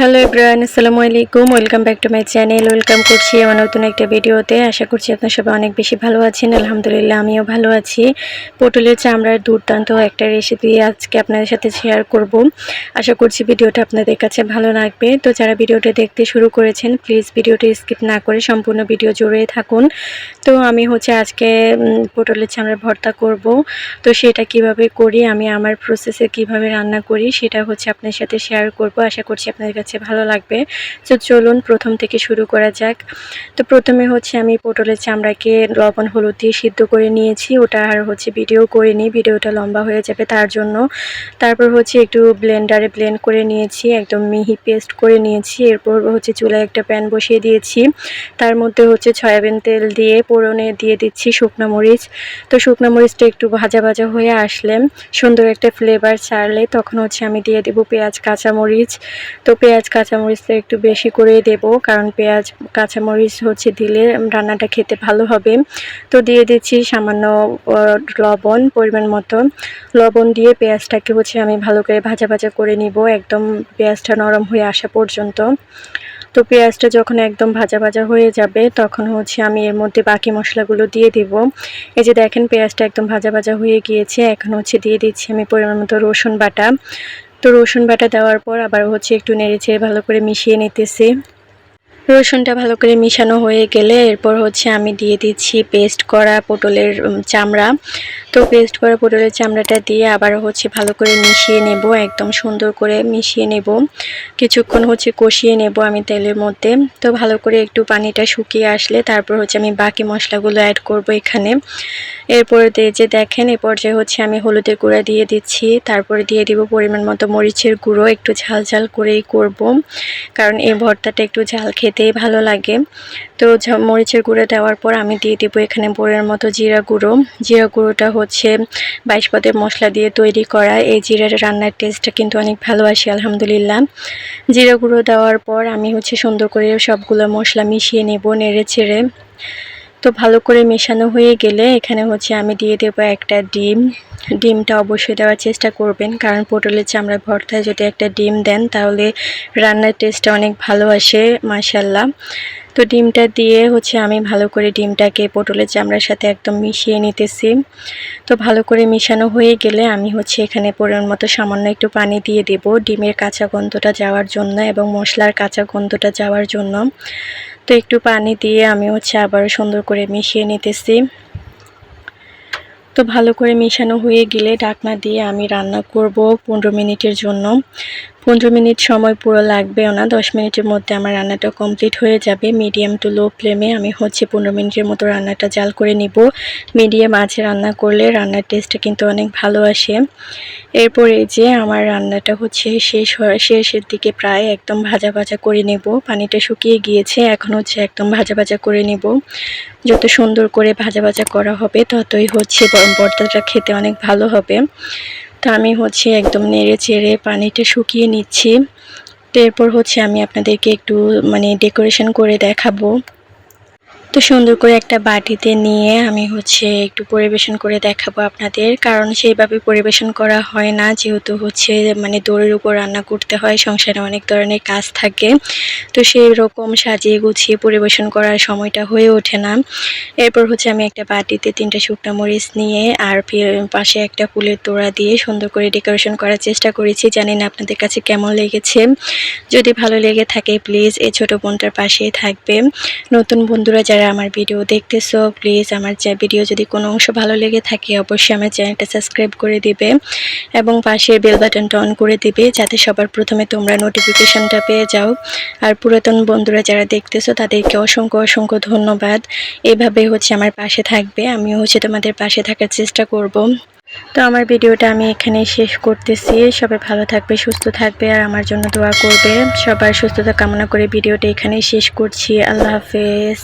Hello everyone, আসসালামু আলাইকুম। Welcome back to my channel welcome করছি আমার নতুন একটা ভিডিওতে। আশা করছি আপনার সবাই অনেক বেশি ভালো আছেন। আলহামদুলিল্লাহ, আমিও ভালো আছি। পটলের চামড়ার দুর্দান্ত একটা রেসিপি আজকে আপনাদের সাথে শেয়ার করব। আশা করছি ভিডিওটা আপনাদের কাছে ভালো লাগবে। তো যারা ভিডিওটা দেখতে শুরু করেছেন প্লিজ ভিডিওটা স্কিপ না করে সম্পূর্ণ ভিডিও জুড়ে থাকুন। তো আমি হচ্ছে আজকে পটলের চামড়ার ভর্তা করব। তো সেটা কীভাবে করি, আমি আমার প্রসেসে কীভাবে রান্না করি, সেটা হচ্ছে আপনার সাথে শেয়ার করব। আশা করছি আপনাদের কাছে ভালো লাগবে। তো চলুন প্রথম থেকে শুরু করা যাক। তো প্রথমে হচ্ছে আমি পটলের চামড়াকে লবণ, হলুদ দিয়ে সিদ্ধ করে নিয়েছি। ওটা আর হচ্ছে ভিডিও করে নিই ভিডিওটা লম্বা হয়ে যাবে তার জন্য। তারপর হচ্ছে একটু ব্লেন্ডারে ব্লেন্ড করে নিয়েছি, একদম মিহি পেস্ট করে নিয়েছি। এরপর হচ্ছে চুলায় একটা প্যান বসিয়ে দিয়েছি। তার মধ্যে হচ্ছে সয়াবিন তেল দিয়ে পোড়নে দিয়ে দিচ্ছি শুকনো মরিচ। তো শুকনো মরিচটা একটু ভাজা ভাজা হয়ে আসলে সুন্দর একটা ফ্লেভার ছাড়লে তখন হচ্ছে আমি দিয়ে দেবো পেঁয়াজ, কাঁচামরিচ। তো পেঁয়াজ কাঁচামরিচটা একটু বেশি করে দেব, কারণ পেঁয়াজ, কাঁচামরিচ হচ্ছে দিলে রান্নাটা খেতে ভালো হবে। তো দিয়ে দিচ্ছি সামান্য লবণ পরিমাণ মতো। লবণ দিয়ে পেঁয়াজটাকে হচ্ছে আমি ভালো করে ভাজা ভাজা করে নিব, একদম পেঁয়াজটা নরম হয়ে আসা পর্যন্ত। তো পেঁয়াজটা যখন একদম ভাজা ভাজা হয়ে যাবে, তখন হচ্ছে আমি এর মধ্যে বাকি মশলাগুলো দিয়ে দিব। এই যে দেখেন, পেঁয়াজটা একদম ভাজা ভাজা হয়ে গিয়েছে, এখন হচ্ছে দিয়ে দিচ্ছি আমি পরিমাণ মতো রসুন বাটা। তো রসুন বাটা দেওয়ার পর আবার হচ্ছে একটু নেড়েচেড়ে ভালো করে মিশিয়ে নিতেছি। রসুনটা ভালো করে মিশানো হয়ে গেলে এরপর হচ্ছে আমি দিয়ে দিচ্ছি পেস্ট করা পটলের চামড়া। তো পেস্ট করা পটলের চামড়াটা দিয়ে আবার হচ্ছে ভালো করে মিশিয়ে নেব, একদম সুন্দর করে মিশিয়ে নেব। কিছুক্ষণ হচ্ছে কষিয়ে নেব আমি তেলের মধ্যে। তো ভালো করে একটু পানিটা শুকিয়ে আসলে তারপর হচ্ছে আমি বাকি মশলাগুলো অ্যাড করব এখানে। এরপরে যে দেখেন এ পর্যায়ে হচ্ছে আমি হলুদের গুঁড়া দিয়ে দিচ্ছি। তারপরে দিয়ে দিব পরিমাণ মতো মরিচের গুঁড়ো, একটু ঝাল ঝাল করেই করব। কারণ এই ভর্তাটা একটু ঝাল খেতেই ভালো লাগে। তো মরিচের গুঁড়ো দেওয়ার পর আমি দিয়ে দেবো এখানে বোরের মতো জিরা গুঁড়ো। জিরা গুঁড়োটা হচ্ছে বাইশ পদের মশলা দিয়ে তৈরি করা। এই জিরার রান্নার টেস্টটা কিন্তু অনেক ভালো আসে, আলহামদুলিল্লাহ। জিরা গুঁড়ো দেওয়ার পর আমি হচ্ছে সুন্দর করে সবগুলো মশলা মিশিয়ে নেব নেড়ে ছেড়ে তো ভালো করে মেশানো হয়ে গেলে এখানে হচ্ছে আমি দিয়ে দেবো একটা ডিম। ডিমটা অবশ্যই দেওয়ার চেষ্টা করবেন, কারণ পটলের চামড়া ভর্তায় যদি একটা ডিম দেন তাহলে রান্নার টেস্টটা অনেক ভালো আসে মাশাল্লাহ তো ডিমটা দিয়ে হচ্ছে আমি ভালো করে ডিমটাকে পটলের চামড়ার সাথে একদম মিশিয়ে নিতেছি। তো ভালো করে মিশানো হয়ে গেলে আমি হচ্ছে এখানে পরিমাণ মতো সামান্য একটু পানি দিয়ে দেব। ডিমের কাঁচা গন্ধটা যাওয়ার জন্য এবং মশলার কাঁচা গন্ধটা যাওয়ার জন্য। তো একটু পানি দিয়ে আমি হচ্ছে আবার সুন্দর করে মিশিয়ে নিতেছি। তো ভালো করে মিশানো হয়ে গেলে ঢাকনা দিয়ে আমি রান্না করব পনেরো মিনিটের জন্য। পনেরো মিনিট সময় পুরো লাগবেও না, দশ মিনিটের মধ্যে আমার রান্নাটা কমপ্লিট হয়ে যাবে। মিডিয়াম টু লো ফ্লেমে আমি হচ্ছে পনেরো মিনিটের মতো রান্নাটা জাল করে নিব। মিডিয়াম আছে রান্না করলে রান্নার টেস্টটা কিন্তু অনেক ভালো আসে। এরপরে যে আমার রান্নাটা হচ্ছে শেষ শেষের দিকে প্রায় একদম ভাজা ভাজা করে নেব। পানিটা শুকিয়ে গিয়েছে, এখন হচ্ছে একদম ভাজা ভাজা করে নেব। যত সুন্দর করে ভাজা ভাজা করা হবে ততই হচ্ছে ভর্তাটা খেতে অনেক ভালো হবে। তো আমি হচ্ছে একদম নেড়ে চেড়ে পানিটা শুকিয়ে নিচ্ছি। তো এরপর হচ্ছে আমি আপনাদেরকে একটু মানে ডেকোরেশন করে দেখাবো। সুন্দর করে একটা বাটিতে নিয়ে আমি হচ্ছে একটু পরিবেশন করে দেখাবো আপনাদের। কারণ সেইভাবে পরিবেশন করা হয় না, যেহেতু হচ্ছে মানে দড়ির উপর রান্না করতে হয়, সংসারে অনেক ধরনের কাজ থাকে। তো সেই রকম সাজিয়ে গুছিয়ে পরিবেশন করার সময়টা হয়ে ওঠে না। এরপর হচ্ছে আমি একটা বাটিতে তিনটা শুকনো মরিচ নিয়ে আর পাশে একটা ফুলের তোড়া দিয়ে সুন্দর করে ডেকোরেশন করার চেষ্টা করেছি। জানি না আপনাদের কাছে কেমন লেগেছে। যদি ভালো লেগে থাকে, প্লিজ এই ছোট বোনটার পাশেই থাকবে নতুন বন্ধুরা যারা আমার ভিডিও দেখতেছো প্লিজ আমার ভিডিও যদি কোনো অংশ ভালো লেগে থাকে, অবশ্যই আমার চ্যানেলটা সাবস্ক্রাইব করে দিবে এবং পাশে বেল বাটনটা অন করে দিবে যাতে সবার প্রথমে তোমরা নোটিফিকেশনটা পেয়ে যাও। আর পুরাতন বন্ধুরা যারা দেখতেছো, তাদেরকে অসংখ্য অসংখ্য ধন্যবাদ। এইভাবে হচ্ছে আমার পাশে থাকবে, আমিও হচ্ছে তোমাদের পাশে থাকার চেষ্টা করব। তো আমার ভিডিওটা আমি এখানে শেষ করতেছি। সবাই ভালো থাকবে, সুস্থ থাকবে আর আমার জন্য দোয়া করবে। সবার সুস্থতা কামনা করে ভিডিওটা এখানেই শেষ করছি। আল্লাহ হাফেজ।